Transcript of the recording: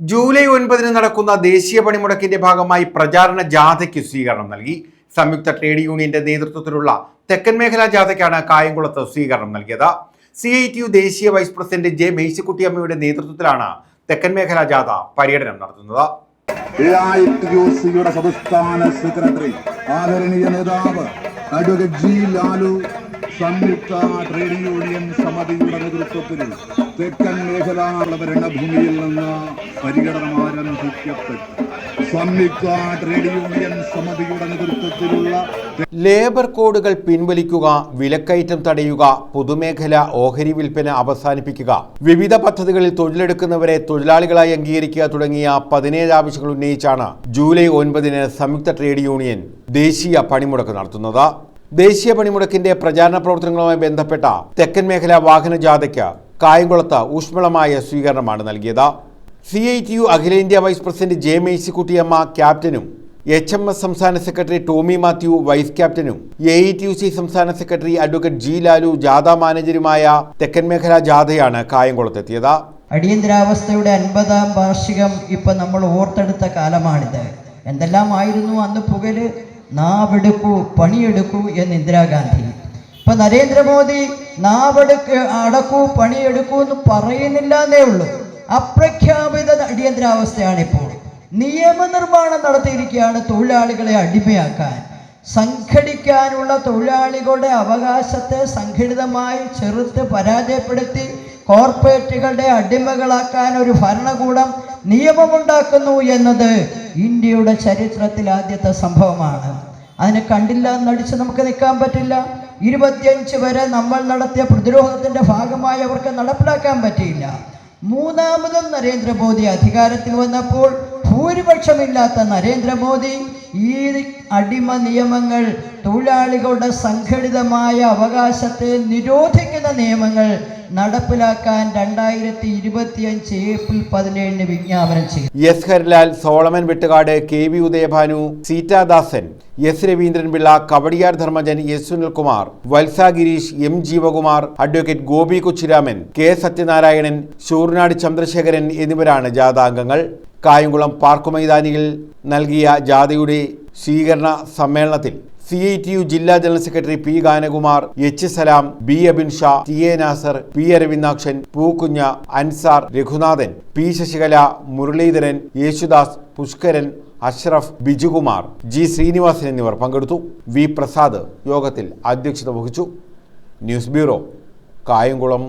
July ഒൻപതിന് നടക്കുന്ന ദേശീയ പണിമുടക്കിന്റെ ഭാഗമായി പ്രചാരണ ജാഥയ്ക്ക് സ്വീകരണം നൽകി. സംയുക്ത ട്രേഡ് യൂണിയന്റെ നേതൃത്വത്തിലുള്ള തെക്കൻ മേഖലാ ജാഥയ്ക്കാണ് കായംകുളത്ത് സ്വീകരണം നൽകിയത്. സി ഐ ടി യു ദേശീയ വൈസ് പ്രസിഡന്റ് ജെ മേഴ്സിക്കുട്ടിയമ്മയുടെ നേതൃത്വത്തിലാണ് തെക്കൻ മേഖലാ ജാഥ പര്യടനം നടത്തുന്നത്. ആദരണീയ നേതാവ് അഡ്വക്കേറ്റ് ജി ലാലു സംയുക്ത ട്രേഡ് യൂണിയൻ സമിതിയുടെ നേതൃത്വത്തിൽ തെക്കൻ മേഖലാള ഭരണഭൂമിയിൽ നിന്ന് പരിഗണന ആരംഭിക്കപ്പെട്ടു സംയുക്ത ട്രേഡ് യൂണിയൻ സമിതിയുടെ നേതൃത്വത്തിലുള്ള ലേബർ കോഡുകൾ പിൻവലിക്കുക വിലക്കയറ്റം തടയുക പൊതുമേഖല ഓഹരി വിൽപ്പന അവസാനിപ്പിക്കുക. വിവിധ പദ്ധതികളിൽ തൊഴിലെടുക്കുന്നവരെ തൊഴിലാളികളായി അംഗീകരിക്കുക തുടങ്ങിയ പതിനേഴ് ആവശ്യങ്ങൾ ഉന്നയിച്ചാണ് ജൂലൈ ഒൻപതിന് സംയുക്ത ട്രേഡ് യൂണിയൻ ദേശീയ പണിമുടക്ക് നടത്തുന്നത്. ദേശീയ പണിമുടക്കിന്റെ പ്രചാരണ പ്രവർത്തനങ്ങളുമായി ബന്ധപ്പെട്ട തെക്കൻ മേഖല വാഹന ജാഥയ്ക്ക് കായംകുളത്ത് ഊഷ്മളമായ സ്വീകരണമാണ് നൽകിയത്. സി ഐ ടി യു അഖിലേന്ത്യാ വൈസ് പ്രസിഡന്റ് ജെ മേഴ്സിക്കുട്ടിയമ്മ ക്യാപ്റ്റനും എച്ച് എം എസ് സംസ്ഥാന സെക്രട്ടറി ടോമി മാത്യു വൈസ് ക്യാപ്റ്റനും A I T U C സംസ്ഥാന സെക്രട്ടറി അഡ്വക്കേറ്റ് ജി ലാലു ജാഥ മാനേജരുമായ തെക്കൻ മേഖല ജാഥയാണ് കായംകുളത്തെത്തിയത്. അടിയന്തരാവസ്ഥയുടെ അൻപതാം വാർഷികം ഇപ്പം നമ്മൾ ഓർത്തെടുത്ത കാലമാണിത്. എന്തെല്ലാമായിരുന്നു അന്ന് പുകൽ? നാവെടുക്കൂ പണിയെടുക്കൂ എന്ന് ഇന്ദിരാഗാന്ധി. ഇപ്പൊ നരേന്ദ്രമോദി നാവെടുക്ക് അടക്കൂ പണിയെടുക്കൂ എന്ന് പറയുന്നില്ല എന്നേ ഉള്ളൂ. അപ്രഖ്യാപിത അടിയന്തരാവസ്ഥയാണ് ഇപ്പോൾ നിയമനിർമ്മാണം നടത്തിയിരിക്കുകയാണ് തൊഴിലാളികളെ അടിമയാക്കാൻ. സംഘടിക്കാനുള്ള തൊഴിലാളികളുടെ അവകാശത്തെ സംഘടിതമായി ചെറുത്ത് പരാജയപ്പെടുത്തി കോർപ്പറേറ്റുകളുടെ അടിമകളാക്കാൻ ഒരു ഭരണകൂടം നിയമമുണ്ടാക്കുന്നു എന്നത് ഇന്ത്യയുടെ ചരിത്രത്തിൽ ആദ്യത്തെ സംഭവമാണ്. അതിനെ കണ്ടില്ല എന്നടിച്ച് നമുക്ക് നിൽക്കാൻ പറ്റില്ല. ഇരുപത്തിയഞ്ച് വരെ നമ്മൾ നടത്തിയ പ്രതിരോധത്തിന്റെ ഭാഗമായി അവർക്ക് നടപ്പിലാക്കാൻ പറ്റിയില്ല. മൂന്നാമതും നരേന്ദ്രമോദി അധികാരത്തിൽ വന്നപ്പോൾ ഭൂരിപക്ഷമില്ലാത്ത നരേന്ദ്രമോദി ഈ അടിമ നിയമങ്ങൾ തൊഴിലാളികളുടെ സംഘടിതമായ അവകാശത്തെ നിരോധിക്കുന്ന നിയമങ്ങൾ നടപ്പിലാക്കാൻ രണ്ടായിരത്തി ഇരുപത്തിയഞ്ച് ഏപ്രിൽ പതിനേഴിന് വിജ്ഞാപനം ചെയ്തു. S Harilal Solomon Vettukad K V Udayabhanu Seethadasan S Raveendranpillai Kavadiyar Dharmajan S Sunilkumar Valsa Gireesh M Jeevakumar advocate Gopi Kochiraman K Sathyanarayanan Sooranad Chandrasekharan എന്നിവരാണ് ജാഥാംഗങ്ങൾ കായംകുളം പാർക്ക് മൈതാനിയിൽ നൽകിയ ജാഥയുടെ സ്വീകരണ സമ്മേളനത്തിൽ സി ഐ ടി യു ജില്ലാ general secretary P Ganakumar H Salam B Abin Sha T A Nasar P Aravindakshan Pookkunja Ansar Reghunathan P Sasikala Muraleedharan Yesudas Pushkaran Ashraf Bijukumar G Sreenivasan എന്നിവർ പങ്കെടുത്തു. V Prasad യോഗത്തിൽ അധ്യക്ഷത വഹിച്ചു. News bureau Kayamkulam.